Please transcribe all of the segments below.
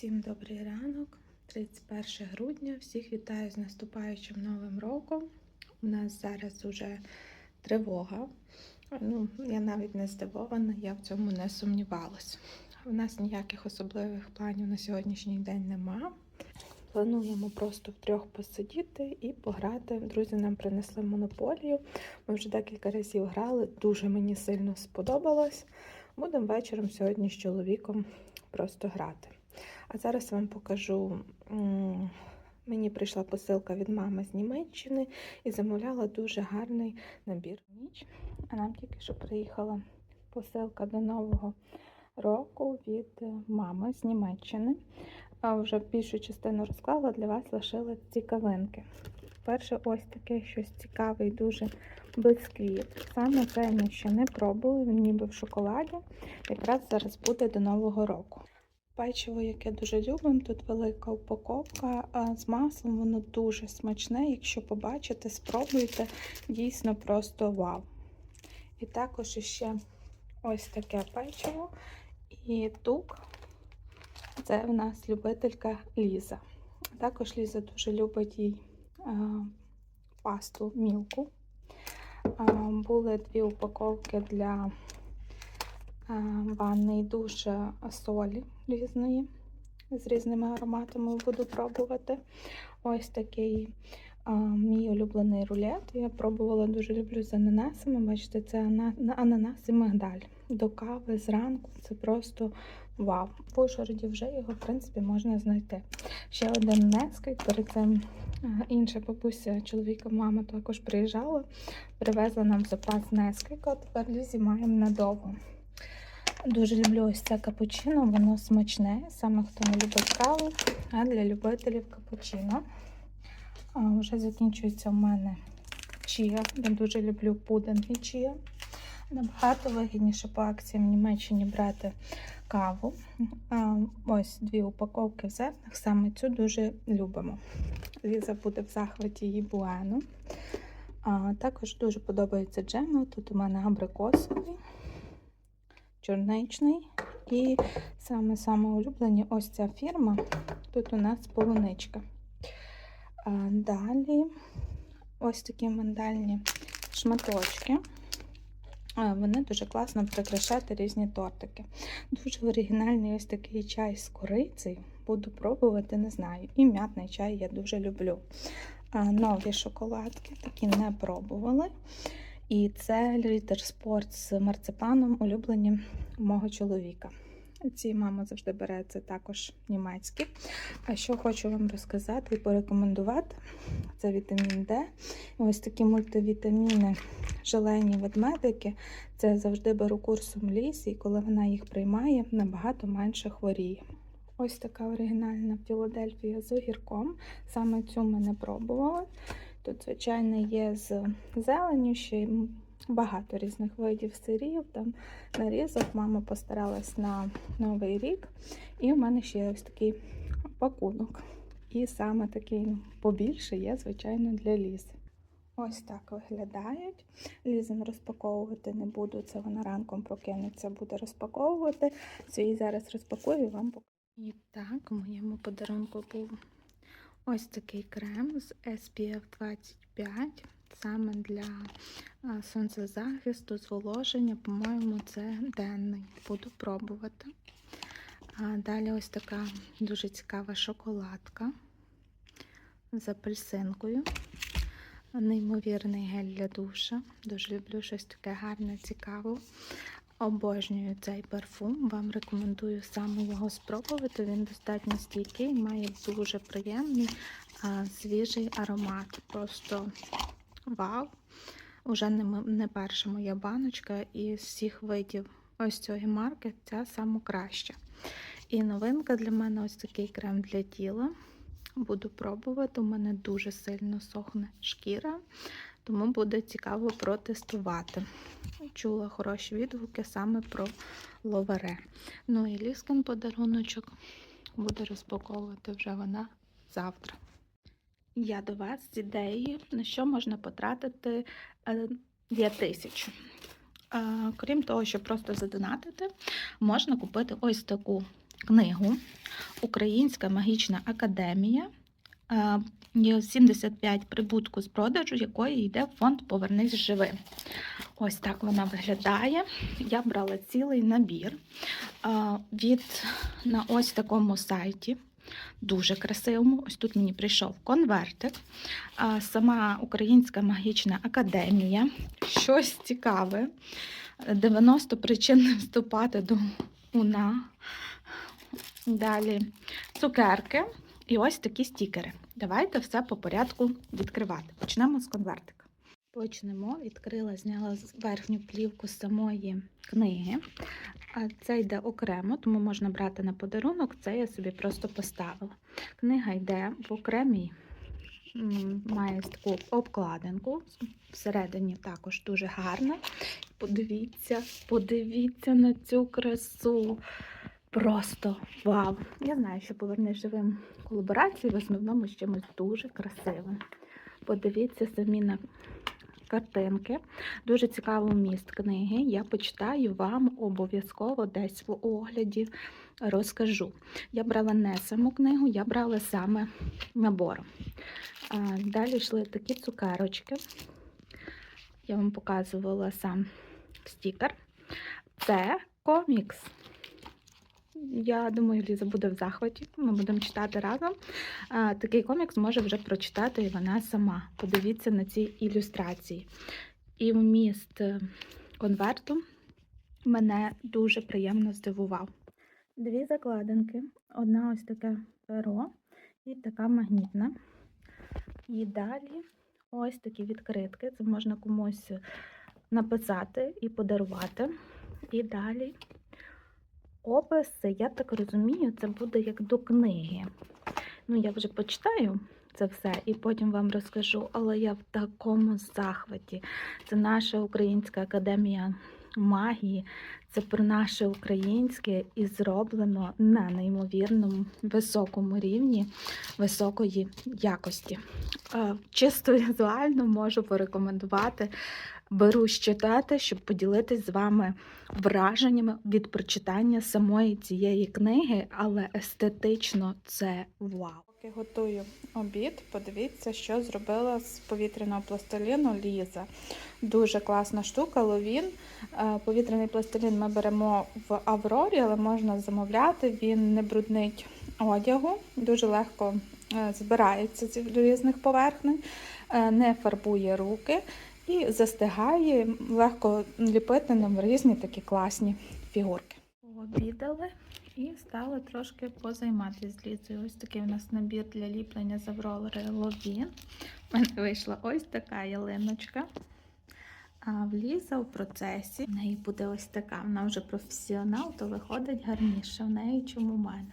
Всім добрий ранок, 31 грудня. Всіх вітаю з наступаючим новим роком. У нас зараз уже тривога. Ну, я навіть не здивована, я в цьому не сумнівалась. У нас ніяких особливих планів на сьогоднішній день нема. Плануємо просто втрьох посидіти і пограти. Друзі нам принесли монополію. Ми вже декілька разів грали, дуже мені сильно сподобалось. Будемо вечором сьогодні з чоловіком просто грати. А зараз вам покажу. Мені прийшла посилка від мами з Німеччини і замовляла дуже гарний набір ніч. А нам тільки що приїхала посилка до Нового року від е, мами з Німеччини. А вже більшу частину розклала, для вас лишила цікавинки. Перше, ось таке щось цікаве і дуже бисквіт. Саме це ми ще не пробували, він ніби в шоколаді. Якраз зараз буде до Нового року. Печиво, яке дуже любимо, тут велика упаковка з маслом, воно дуже смачне. Якщо побачите, спробуйте, дійсно просто вау. І також ще ось таке печиво і тук. Це в нас любителька Ліза. Також Ліза дуже любить їй пасту мілку. Були дві упаковки для ванни і душа солі різної з різними ароматами буду пробувати. Ось такий а, мій улюблений рулет. Я пробувала дуже люблю з ананасами. Бачите, це ана- ананас і мигдаль. До кави зранку це просто вау. В Ужгороді вже його, в принципі, можна знайти. Ще один нескик. Перед цим інша бабуся, чоловіка, мама також приїжджала, привезла нам запас нескика. Тепер Лізі маємо надовго. Дуже люблю ось це капучино, воно смачне, саме хто не любить каву, а для любителів капучино. А, вже закінчується в мене чія. Я дуже люблю пудинг і чія. Набагато вигідніше по акціям в Німеччині брати каву. Ось дві упаковки в зернах, саме цю дуже любимо. Ліза буде в захваті її буену. Також дуже подобається джеми. Тут у мене абрикосовий чорничний. І саме саме улюблені ось ця фірма. Тут у нас полуничка. А, далі ось такі мандальні шматочки. Вони дуже класно прикрашати різні тортики. Дуже оригінальний ось такий чай з корицею. Буду пробувати, не знаю. І м'ятний чай я дуже люблю. Нові шоколадки такі не пробували. І це літер спорт з марципаном, улюблені мого чоловіка. Ці мама завжди бере це також німецькі. А що хочу вам розказати і порекомендувати, це вітамін Д. Ось такі мультивітаміни, желені ведмедики. Це завжди беру курсом лісі, і коли вона їх приймає, набагато менше хворіє. Ось така оригінальна Філадельфія з огірком. Саме цю ми не пробували. Тут, звичайно, є з зеленю, ще багато різних видів сирів, там нарізок. Мама постаралась на Новий рік. І в мене ще ось такий пакунок. І саме такий ну, побільше є, звичайно, для лізи. Ось так виглядають. Лізин розпаковувати не буду. Це вона ранком прокинеться, буде розпаковувати. Свій зараз розпакую і вам покажу. І так, моєму подарунку був Ось такий крем з SPF 25, саме для сонцезахисту, зволоження. По-моєму, це денний. Буду пробувати. Далі ось така дуже цікава шоколадка з апельсинкою. Неймовірний гель для душа. Дуже люблю щось таке гарне, цікаве. Обожнюю цей парфум. Вам рекомендую саме його спробувати. Він достатньо стійкий, має дуже приємний а, свіжий аромат. Просто вау! Уже не, не перша моя баночка із всіх видів ось цієї марки ця саме краща. І новинка для мене ось такий крем для тіла. Буду пробувати. У мене дуже сильно сохне шкіра, тому буде цікаво протестувати. Чула хороші відгуки саме про ловере. Ну і ліскин подаруночок буде розпаковувати вже вона завтра. Я до вас з ідеєю, на що можна потратити е, 5. Е, Крім того, що просто задонатити, можна купити ось таку книгу Українська магічна академія. Е, є 75 прибутку з продажу, якої йде в фонд Повернись живим. Ось так вона виглядає. Я брала цілий набір від на ось такому сайті. Дуже красивому. Ось тут мені прийшов конвертик. Сама Українська магічна академія. Щось цікаве. 90 причин вступати до УНА. Далі цукерки і ось такі стікери. Давайте все по порядку відкривати. Почнемо з конвертика. Почнемо. Відкрила, зняла верхню плівку самої книги. А Це йде окремо, тому можна брати на подарунок. Це я собі просто поставила. Книга йде в окремій, має таку обкладинку. Всередині також дуже гарна. Подивіться, подивіться на цю красу. Просто вау! Я знаю, що повернеш живим колаборації в основному з чимось дуже красивим. Подивіться самі на картинки. Дуже цікавий міст книги. Я почитаю вам обов'язково десь в огляді розкажу. Я брала не саму книгу, я брала саме набором. А, Далі йшли такі цукерочки. Я вам показувала сам стікер. Це комікс. Я думаю, Ліза буде в захваті. Ми будемо читати разом. Такий комікс може вже прочитати вона сама. Подивіться на ці ілюстрації. І вміст е, конверту мене дуже приємно здивував. Дві закладинки. Одна ось таке перо і така магнітна. І далі ось такі відкритки. Це можна комусь написати і подарувати. І далі описи, я так розумію, це буде як до книги. Ну, я вже почитаю це все і потім вам розкажу, але я в такому захваті. Це наша Українська академія магії, це про наше українське і зроблено на неймовірному високому рівні високої якості. Е, Чисто візуально можу порекомендувати. Беру читати, щоб поділитись з вами враженнями від прочитання самої цієї книги, але естетично це вау. Поки готую обід, подивіться, що зробила з повітряного пластиліну Ліза. Дуже класна штука, ловін. Е, Повітряний пластилін ми беремо в Аврорі, але можна замовляти. Він не бруднить одягу, дуже легко е, збирається з різних поверхнень, е, не фарбує руки і застигає, легко ліпити ним різні такі класні фігурки. Обідали і стали трошки позайматися з Лізою. Ось такий у нас набір для ліплення з Аврори Ловін. У мене вийшла ось така ялиночка. А в Ліза в процесі в неї буде ось така. Вона вже професіонал, то виходить гарніше в неї, чим у мене.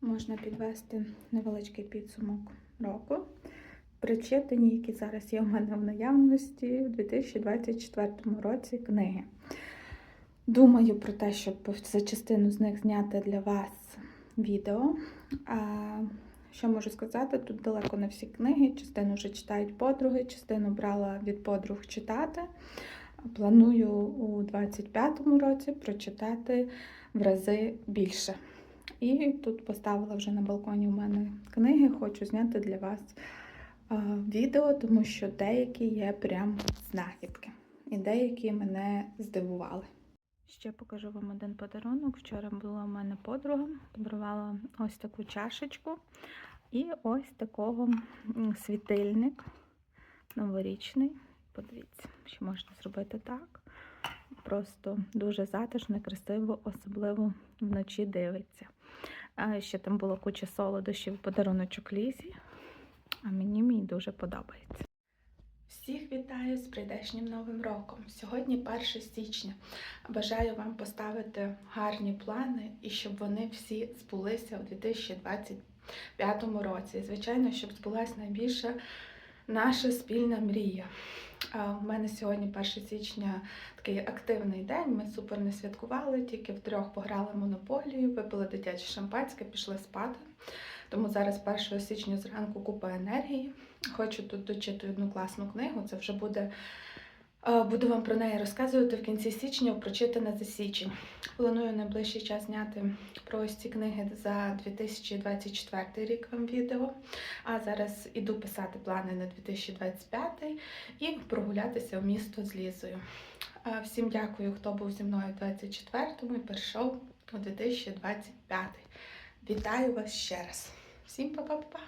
Можна підвести невеличкий підсумок року. Причитані, які зараз є у мене в наявності у 2024 році книги. Думаю про те, щоб за частину з них зняти для вас відео. А, що можу сказати? Тут далеко не всі книги. Частину вже читають подруги, частину брала від подруг читати. Планую у 2025 році прочитати в рази більше. І тут поставила вже на балконі у мене книги, хочу зняти для вас відео, тому що деякі є прям знахідки. І деякі мене здивували. Ще покажу вам один подарунок. Вчора була у мене подруга, подарувала ось таку чашечку і ось такого світильник новорічний. Подивіться, що можна зробити так. Просто дуже затишно, красиво, особливо вночі дивиться. Ще там було куча солодощів, подаруночок Лізі, а мені мій дуже подобається. Всіх вітаю з прийдешнім новим роком. Сьогодні 1 січня. Бажаю вам поставити гарні плани і щоб вони всі збулися у 2025 році. І, звичайно, щоб збулася найбільша наша спільна мрія. У мене сьогодні 1 січня такий активний день. Ми супер не святкували, тільки втрьох пограли монополію, випили дитяче шампанське, пішли спати. Тому зараз 1 січня зранку купа енергії. Хочу тут дочитати одну класну книгу. Це вже буде Е, Буду вам про неї розказувати в кінці січня, прочитане за січень. Планую найближчий час зняти про ось ці книги за 2024 рік вам відео. А зараз іду писати плани на 2025 і прогулятися в місто з Лізою. Е, Всім дякую, хто був зі мною у 24-му і прийшов у 2025. Вітаю вас ще раз. Всім па-па-па!